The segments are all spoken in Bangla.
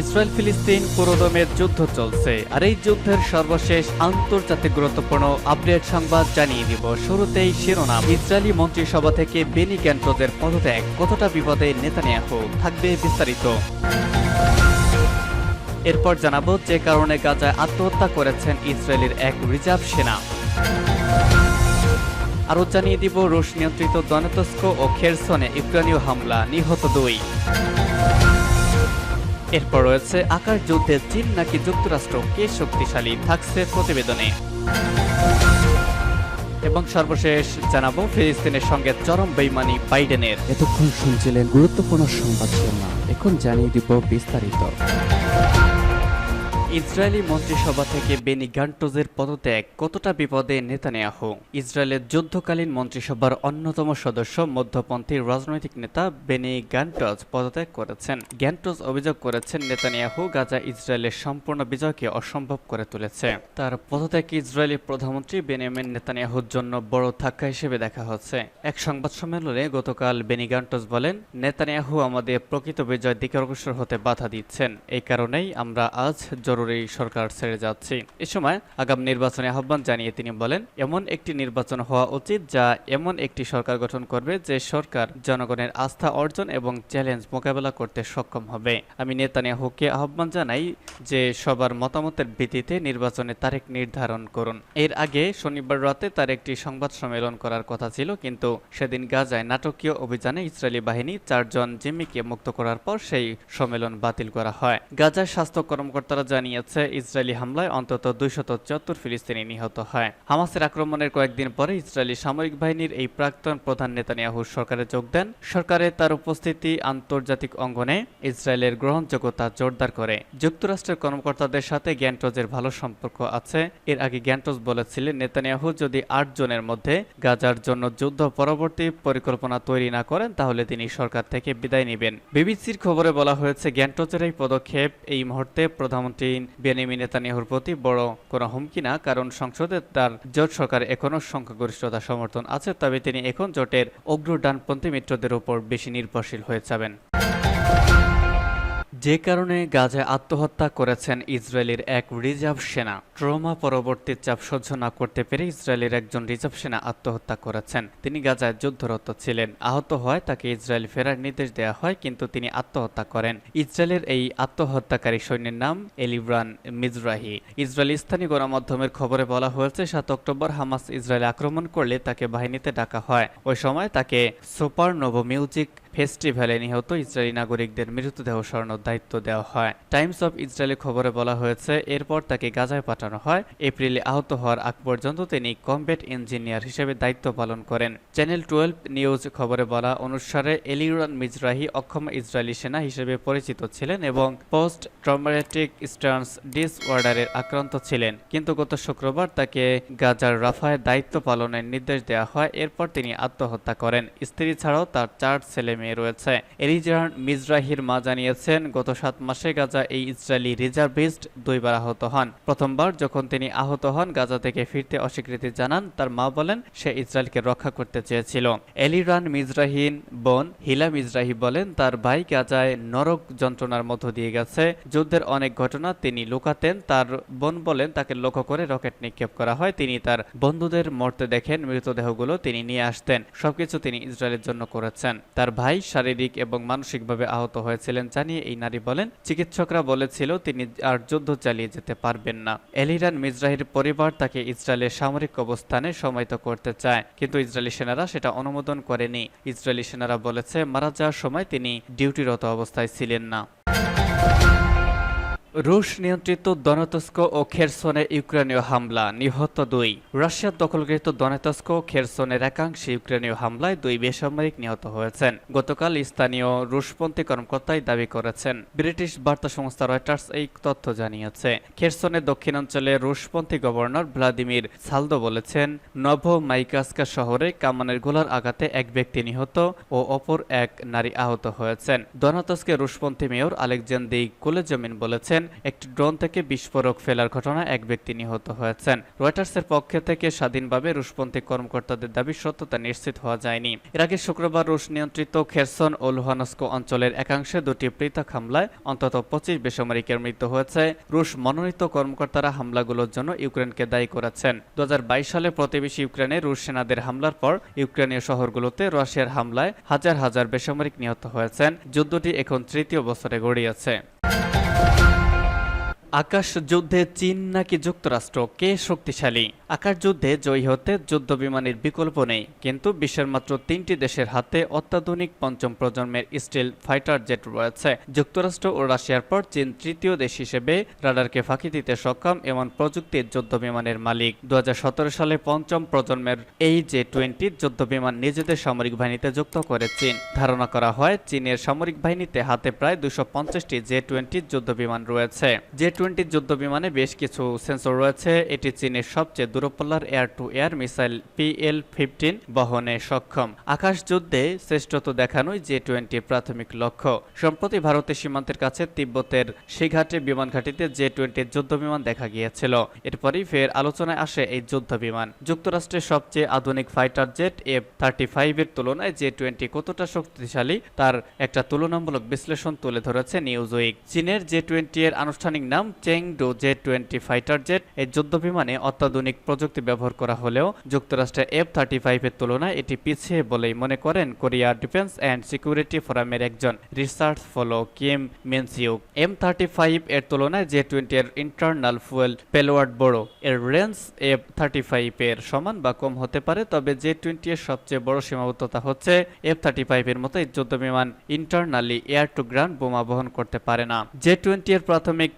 ইসরায়েল ফিলিস্তিন পুরোদমের যুদ্ধ চলছে, আর এই যুদ্ধের সর্বশেষ আন্তর্জাতিক গুরুত্বপূর্ণ আপডেট সংবাদ জানিয়ে দিব। শুরুতেই শিরোনাম। ইসরায়েলি মন্ত্রিসভা থেকে বেনি গ্যান্ট্রোজের পদত্যাগ। কতটা বিপদে নেতা নেতানিয়াহু? থাকবে বিস্তারিত। এরপর জানাব যে কারণে গাজায় আত্মহত্যা করেছেন ইসরায়েলের এক রিজার্ভ সেনা। আরও জানিয়ে দিব রুশ নিয়ন্ত্রিত দনেতস্ক ও খেরসনে ইউক্রেনীয় হামলা। নিহত দুই। এরপর রয়েছে আকার যুদ্ধে চীন নাকি যুক্তরাষ্ট্র কে শক্তিশালী থাকছে প্রতিবেদনে। এবং সর্বশেষ জানাব, ফিলিস্তিনের সঙ্গে চরম বেইমানি বাইডেনের। এতক্ষণ শুনছিলেন গুরুত্বপূর্ণ সংবাদ শিরোনাম। এখন জানিয়ে দিব বিস্তারিত। ইসরায়েলি মন্ত্রিসভা থেকে বেনি গান্টোজের পদত্যাগ কতটা বিপদে নেতানিয়াহু? ইসরায়েলের যুদ্ধকালীন মন্ত্রিসভার অন্যতম সদস্য মধ্যপন্থী রাজনৈতিক নেতা বেনি গ্যান্টজ পদত্যাগ করেছেন। গ্যান্টজ অভিযোগ করেছেন নেতানিয়াহু গাজা ইসরায়েলের সম্পূর্ণ বিজয়কে অসম্ভব করে তুলেছে। তার পদত্যাগকে ইসরায়েলি প্রধানমন্ত্রী বেনিয়ামিন নেতানিয়াহুর জন্য বড় ধাক্কা হিসেবে দেখা হচ্ছে। এক সংবাদ সম্মেলনে গতকাল বেনি গান্টজ বলেন, নেতানিয়াহু আমাদের প্রকৃত বিজয়ের দিকে অগ্রসর হতে বাধা দিচ্ছেন। এই কারণেই আমরা আজ জরুরি সরকার ছেড়ে যাচ্ছি। এ সময় আগাম নির্বাচনে আহ্বান জানিয়ে তিনি বলেন, এমন একটি নির্বাচন হওয়া উচিত যা এমন একটি সরকার গঠন করবে যে সরকার জনগণের আস্থা অর্জন এবং চ্যালেঞ্জ মোকাবেলা করতে সক্ষম হবে। আমি নেতানিয়াহুকে আহ্বান জানাই যে সবার মতামতের ভিত্তিতে নির্বাচনে তারিখ নির্ধারণ করুন। এর আগে শনিবার রাতে তার একটি সংবাদ সম্মেলন করার কথা ছিল, কিন্তু সেদিন গাজায় নাটকীয় অভিযানে ইসরায়েলি বাহিনী চারজন জিম্মিকে মুক্ত করার পর সেই সম্মেলন বাতিল করা হয়। গাজার স্বাস্থ্য কর্মকর্তারা জানিয়েছে, ইসরায়েলি হামলায় অন্তত দুইশত চুয়াত্তর ফিলিস্তিনি নিহত হয়। হামাসের আক্রমণের কয়েকদিন পরে ইসরায়েলি সামরিক বাহিনীর এই প্রাক্তন প্রধান নেতানিয়াহু সরকারে যোগ দেন। সরকারে তার উপস্থিতি আন্তর্জাতিক অঙ্গনে ইসরায়েলের গ্রহণযোগ্যতা জোরদার করে। যুক্তরাষ্ট্রের কর্মকর্তাদের সাথে গ্যান্টজের ভালো সম্পর্ক আছে। এর আগে গ্যান্টজ বলেছিলেন, নেতানিয়াহু যদি আট জনের মধ্যে গাজার জন্য যুদ্ধ পরবর্তী পরিকল্পনা তৈরি না করেন, তাহলে তিনি সরকার থেকে বিদায় নেবেন। বিবিসির খবরে বলা হয়েছে, গ্যান্টজের এই পদক্ষেপ এই মুহূর্তে প্রধানমন্ত্রী বেনিয়ামিন নেতানিয়াহুর প্রতি বড় কোনো হুমকি না, কারণ সংসদে তার জোট সরকার এখনও সংখ্যাগরিষ্ঠতা সমর্থন আছে, তবে তিনি এখন জোটের অগ্র ডানপন্থী মিত্রদের উপর বেশি নির্ভরশীল হয়ে যাবেন। যে কারণে গাজায় আত্মহত্যা করেছেন ইসরায়েলের এক রিজার্ভ সেনা। ট্রমা পরবর্তী চাপ সহ্য না করতে পেরে ইসরায়েলের একজন রিজার্ভ সেনা আত্মহত্যা করেছেন। তিনি গাজায় যুদ্ধরত ছিলেন। আহত হয়, তাকে ইসরায়েল ফেরার নির্দেশ দেওয়া হয়, কিন্তু তিনি আত্মহত্যা করেন। ইসরায়েলের এই আত্মহত্যাকারী সৈন্যের নাম এলিব্রান মিজরাহি। ইসরায়েল স্থানীয় গণমাধ্যমের খবরে বলা হয়েছে, সাত অক্টোবর হামাস ইসরায়েল আক্রমণ করলে তাকে বাহিনীতে ডাকা হয়। ওই সময় তাকে সুপার নোভো মিউজিক ফেস্টিভ্যালে নিহত ইসরায়েলি নাগরিকদের মৃতদেহ সরানোর দায়িত্ব দেওয়া হয়। টাইমস অফ ইসরায়েলের খবরে বলা হয়েছে, এরপর তাকে গাজায় পাঠানো হয়। এপ্রিলে আহত হওয়ার আগ পর্যন্ত তিনি কমব্যাট ইঞ্জিনিয়ার হিসেবে দায়িত্ব পালন করেন। চ্যানেল টুয়েলভ নিউজ খবরে বলা অনুসারে, এলিউরান মিজরাহি অক্ষম ইসরায়েলি সেনা হিসেবে পরিচিত ছিলেন এবং পোস্ট ট্রমাটিক স্টার্নস ডিসঅর্ডারের আক্রান্ত ছিলেন। কিন্তু গত শুক্রবার তাকে গাজার রাফায় দায়িত্ব পালনের নির্দেশ দেওয়া হয়। এরপর তিনি আত্মহত্যা করেন। স্ত্রী ছাড়াও তার চার ছেলে মেয়ে রয়েছে। এলিজার মিজরাহির মা জানিয়েছেন, গত সাত মাসে গাজা এই ইসরায়েলি রিজার্ভিস্ট দুইবার আহত হন। প্রথমবার যখন তিনি আহত হন, গাজা থেকে ফিরতে অস্বীকৃতি জানান, তার মা বলেন সে ইসরায়েলকে রক্ষা করতে চেয়েছিল। এলিরান মিজরাহিন বোন হিলা মিজরাহি বলেন, তার ভাই গাজায় নরক যন্ত্রণার মধ্য দিয়ে গেছে। যুদ্ধের অনেক ঘটনা তিনি লুকাতেন, তার বোন বলেন তাকে লক্ষ্য করে রকেট নিক্ষেপ করা হয়। তিনি তার বন্ধুদের মরতে দেখেন, মৃতদেহগুলো তিনি নিয়ে আসতেন। সবকিছু তিনি ইসরায়েলের জন্য করেছেন। তার ভাই শারীরিক এবং মানসিকভাবে আহত হয়েছিলেন জানিয়ে এই নারী বলেন, চিকিৎসকরা বলেছিল তিনি আর যুদ্ধ চালিয়ে যেতে পারবেন না। এলিরান মিজরাহির পরিবার তাকে ইসরায়েলের সামরিক অবস্থানে সমাহিত করতে চায়, কিন্তু ইসরায়েলি সেনারা সেটা অনুমোদন করেনি। ইসরায়েলি সেনারা বলেছে, মারা যাওয়ার সময় তিনি ডিউটিরত অবস্থায় ছিলেন না। রুশ নিয়ন্ত্রিত দনেতস্ক ও খেরসনে ইউক্রেনীয় হামলা, নিহত দুই। রাশিয়ার দখলকৃত দনেতস্ক ও খেরসনের একাংশে ইউক্রেনীয় হামলায় দুই বেসামরিক নিহত হয়েছেন। গতকাল স্থানীয় রুশপন্থী কর্মকর্তাই দাবি করেছেন। ব্রিটিশ বার্তা সংস্থা রয়টার্স এই তথ্য জানিয়েছে। খেরসনের দক্ষিণাঞ্চলে রুশপন্থী গভর্নর ভ্লাদিমির সালদো বলেছেন নভ মাইকাস্কা শহরে কামানের গোলার আঘাতে এক ব্যক্তি নিহত ও অপর এক নারী আহত হয়েছেন। দনাতস্কে রুশপন্থী মেয়র আলেকজান্দি কুলেজমিন বলেছেন একটি ড্রোন থেকে বিস্ফোরক ফেলার ঘটনায় এক ব্যক্তি নিহত হয়েছেন। রয়টার্সের পক্ষ থেকে স্বাধীনভাবে রুশপন্থী কর্মকর্তাদের দাবির সত্যতা নিশ্চিত হওয়া যায়নি। এর আগে শুক্রবার রুশ নিয়ন্ত্রিত খেরসন ও লুহানস্কো অঞ্চলের একাংশে দুটি পৃথক হামলায় অন্তত পঁচিশ বেসামরিকের মৃত্যু হয়েছে। রুশ মনোনীত কর্মকর্তারা হামলাগুলোর জন্য ইউক্রেনকে দায়ী করেছেন। দু হাজার বাইশ সালে প্রতিবেশী ইউক্রেনে রুশ সেনাদের হামলার পর ইউক্রেনীয় শহরগুলোতে রাশিয়ার হামলায় হাজার হাজার বেসামরিক নিহত হয়েছেন। যুদ্ধটি এখন তৃতীয় বছরে গড়িয়েছে। আকাশ যুদ্ধে চীন নাকি যুক্তরাষ্ট্র কে শক্তিশালী? আকাশ যুদ্ধে জয়ী হতে যুদ্ধ বিমানের বিকল্প নেই, কিন্তু বিশ্বের মাত্র তিনটি দেশের হাতে অত্যাধুনিক পঞ্চম প্রজন্মের স্টিল ফাইটার জেট রয়েছে। যুক্তরাষ্ট্র ও রাশিয়ার পর চীন তৃতীয় দেশ হিসেবে রাডারকে ফাঁকি দিতে সক্ষম এমন প্রযুক্তির যুদ্ধ বিমানের মালিক। দু হাজার সতেরো সালে পঞ্চম প্রজন্মের এই জে টোয়েন্টি যুদ্ধ বিমান নিজেদের সামরিক বাহিনীতে যুক্ত করে চীন। ধারণা করা হয়, চীনের সামরিক বাহিনীতে হাতে প্রায় দুশো পঞ্চাশটি জে টোয়েন্টি যুদ্ধ বিমান রয়েছে। জে টোয়েন্টি যুদ্ধ বিমানে বেশ কিছু সেন্সর রয়েছে। এটি চীনের সবচেয়ে দূরপাল্লার air to air missile PL fifteen বহনে সক্ষম। আকাশ যুদ্ধে শ্রেষ্ঠত্ব দেখানোই জে টোয়েন্টি প্রাথমিক লক্ষ্য। সম্প্রতি ভারতের সীমান্তের কাছে তিব্বতের সিঘাটে বিমান ঘাঁটিতে জে টোয়েন্টির যুদ্ধ বিমান দেখা গিয়েছিল। এরপরই ফের আলোচনায় আসে এই যুদ্ধ বিমান যুক্তরাষ্ট্রের সবচেয়ে আধুনিক ফাইটার জেট এফ থার্টি ফাইভের তুলনায় জে টোয়েন্টি কতটা শক্তিশালী তার একটা তুলনামূলক বিশ্লেষণ তুলে ধরেছে নিউজ উইক চীনের জে টোয়েন্টি এর আনুষ্ঠানিক নাম Chengdu, J twenty, fighter jet এই যুদ্ধ বিমানে অত্যাধুনিক প্রযুক্তি ব্যবহার করা হলেও যুক্তরাষ্ট্রের এফ থার্টি ফাইভের তুলনায় এটি পিছিয়ে বলেই মনে করেন কোরিয়ার ডিফেন্স অ্যান্ড সিকিউরিটি ফোরামের একজন রিসার্চ ফলো কিম মেনসিউক এম থার্টি ফাইভ এর তুলনায় জে টোয়েন্টি এর ইন্টারনাল ফুয়েল পেলোয়ার্ড বড়। এর রেঞ্জ এফ থার্টি ফাইভ এর সমান বা কম হতে পারে, তবে জে টোয়েন্টি এর সবচেয়ে বড় সীমাবদ্ধতা হচ্ছে এফ থার্টি ফাইভ এর মতো যুদ্ধ বিমান ইন্টারনালি এয়ার টু গ্রাউন্ড বোমা বহন করতে পারে না। জে টোয়েন্টি এর প্রাথমিক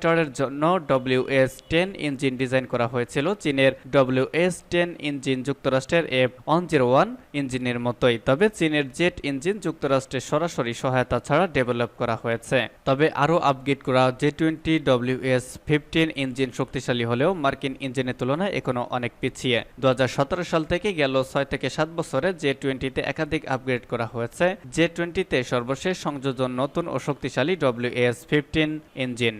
প্রোপাইটারের জন্য W S ten engine design করা হয়েছিল চীনের ডব্লিউ এস টেন ইঞ্জিন যুক্তরাষ্ট্রের এফ ওয়ান জিরো ওয়ান ইঞ্জিনের মতোই। তবে চীনের জেট ইঞ্জিন যুক্তরাষ্ট্রের সরাসরি সহায়তা ছাড়া ডেভেলপ করা হয়েছে। তবে আরও আপগ্রেড করা J twenty W S fifteen engine শক্তিশালী হলেও মার্কিন ইঞ্জিনের তুলনায় এখনও অনেক পিছিয়ে। দু হাজার সতেরো সাল থেকে গেল ছয় থেকে সাত বছরে জে টোয়েন্টিতে একাধিক আপগ্রেড করা হয়েছে। জে টোয়েন্টিতে সর্বশেষ সংযোজন নতুন ও শক্তিশালী ডব্লিউ এস ফিফটিন ইঞ্জিন।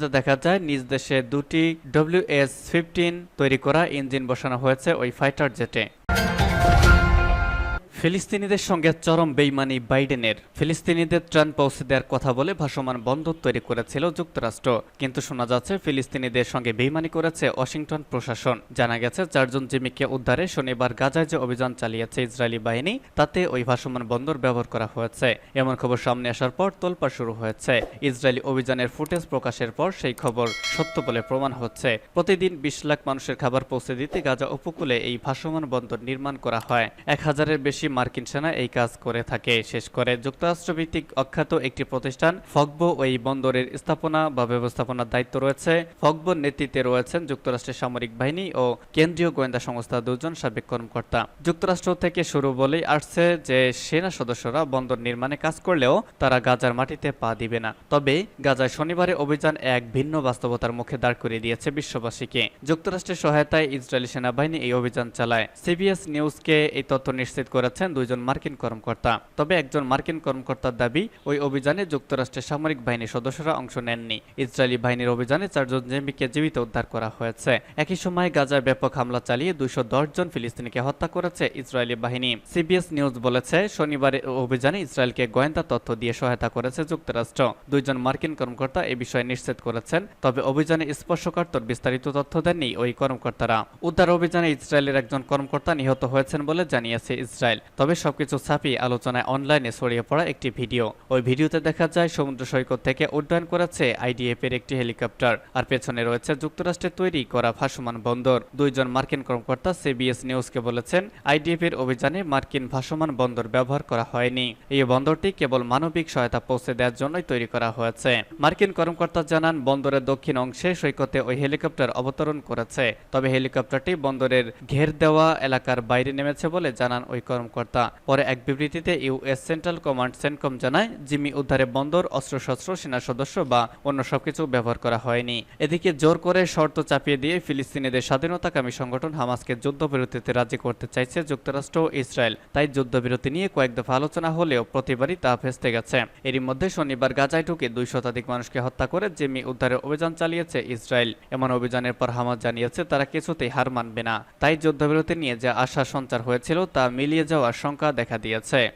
ভিডিওতে দেখা যায়, নিজ দেশে দুটি ডব্লিউ এস ফিফটিন তৈরি করা ইঞ্জিন বসানো হয়েছে ওই ফাইটার জেটে ফিলিস্তিনিদের সঙ্গে চরম বেইমানি বাইডেনের। ফিলিস্তিনিদের ত্রাণ পৌঁছে দেওয়ার কথা বলে ভাসমান বন্দর তৈরি করেছিল যুক্তরাষ্ট্র। কিন্তু শোনা যাচ্ছে, ফিলিস্তিনিদের সঙ্গে বেইমানি করেছে ওয়াশিংটন প্রশাসন। জানা গেছে, চারজন জিমিকে উদ্ধারে শনিবার গাজায় যে অভিযান চালিয়েছে ইসরায়েলি বাহিনী, তাতে ওই ভাসমান বন্দর ব্যবহার করা হয়েছে। এমন খবর সামনে আসার পর তোলপাড় শুরু হয়েছে। ইসরায়েলি অভিযানের ফুটেজ প্রকাশের পর সেই খবর সত্য বলে প্রমাণ হচ্ছে। প্রতিদিন বিশ লাখ মানুষের খাবার পৌঁছে দিতে গাজা উপকূলে এই ভাসমান বন্দর নির্মাণ করা হয়। এক হাজারের বেশি মার্কিন সেনা এই কাজ করে থাকে। শেষ করে যুক্তরাষ্ট্রভিত্তিক অখ্যাত একটি প্রতিষ্ঠান ফগবো ওই বন্দরের স্থাপনা বা ব্যবস্থাপনার দায়িত্ব রয়েছে। ফগবোর নেতৃত্বে রয়েছেন যুক্তরাষ্ট্রের সামরিক বাহিনী ও কেন্দ্রীয় গোয়েন্দা সংস্থা দুজন সাবেক কর্মকর্তা। যুক্তরাষ্ট্র থেকে শুরু বলেই আসছে যে সেনা সদস্যরা বন্দর নির্মাণে কাজ করলেও তারা গাজার মাটিতে পা দিবে না। তবে গাজায় শনিবারে অভিযান এক ভিন্ন বাস্তবতার মুখে দাঁড় করিয়ে দিয়েছে বিশ্ববাসীকে। যুক্তরাষ্ট্রের সহায়তায় ইসরায়েলি সেনাবাহিনী এই অভিযান চালায়। সিবিএস নিউজকে এই তথ্য নিশ্চিত করেছেন দুইজন মার্কিন কর্মকর্তা। তবে একজন মার্কিন কর্মকর্তার দাবি, ওই অভিযানে যুক্তরাষ্ট্রের সামরিক বাহিনীর সদস্যরা অংশ নেননি। ইসরায়েলি বাহিনীর অভিযানে চারজন জেমিকে জীবিত উদ্ধার করা হয়েছে। একই সময় গাজায় ব্যাপক হামলা চালিয়ে দুইশো জন ফিলিস্তিনিকে হত্যা করেছে ইসরায়েলি বাহিনী। সিবিএস নিউজ বলেছে শনিবারের অভিযানে ইসরায়েলকে গোয়েন্দা তথ্য দিয়ে সহায়তা করেছে যুক্তরাষ্ট্র। দুইজন মার্কিন কর্মকর্তা এ বিষয়ে নিশ্চিত করেছেন, তবে অভিযানে স্পর্শকাতর বিস্তারিত তথ্য দেননি ওই কর্মকর্তারা। উদ্ধার অভিযানে ইসরায়েলের একজন কর্মকর্তা নিহত হয়েছেন বলে জানিয়েছে ইসরায়েল। তবে সবকিছু ছাপিয়ে আলোচনায় অনলাইনে ছড়িয়ে পড়া একটি ভিডিও। ওই ভিডিওতে দেখা যায় সমুদ্র সৈকত থেকে উড্ডয়ন করেছে আইডিএফ এর একটি হেলিকপ্টার। আর পেছনে রয়েছে যুক্তরাষ্ট্রের তৈরি করা ভাসমান বন্দর। দুইজন মার্কিন কর্মকর্তা সিবিএস নিউজকে বলেছেন আইডিএফ এর অভিযানে মার্কিন ভাসমান বন্দর ব্যবহার করা হয়নি। এই বন্দরটি কেবল মানবিক সহায়তা পৌঁছে দেওয়ার জন্যই তৈরি করা হয়েছে। মার্কিন কর্মকর্তা জানান, বন্দরের দক্ষিণ অংশে সৈকতে ওই হেলিকপ্টার অবতরণ করেছে। তবে হেলিকপ্টারটি বন্দরের ঘের দেওয়া এলাকার বাইরে নেমেছে বলে জানান ওই কর্মকর্তা। কর্মকর্তা। পরে এক বিবৃতিতে ইউএস সেন্ট্রাল কমান্ড সেন্টকম জানায়, জিম্মি উদ্ধারে বন্দর, অস্ত্রশস্ত্র, সেনা সদস্য বা অন্য সবকিছু ব্যবহার করা হয়নি। এদিকে জোর করে শর্ত চাপিয়ে দিয়ে ফিলিস্তিনিদের স্বাধীনতাকামী সংগঠন হামাসকে যুদ্ধবিরতিতে রাজি করতে চাইছে যুক্তরাষ্ট্র ও ইসরায়েল। তাই যুদ্ধবিরতি নিয়ে কয়েক দফা আলোচনা হলেও প্রতিবারই তা ভেস্তে গেছে। এরই মধ্যে শনিবার গাজায় ঢুকে দুই শতাধিক মানুষকে হত্যা করে জিম্মি উদ্ধারে অভিযান চালিয়েছে ইসরায়েল। এমন অভিযানের পর হামাস জানিয়েছে, তারা কিছুতেই হার মানবে না। তাই যুদ্ধবিরতি নিয়ে যে আশা সঞ্চার হয়েছিল তা মিলিয়ে যাওয়ার শঙ্কা দেখা দিয়েছে।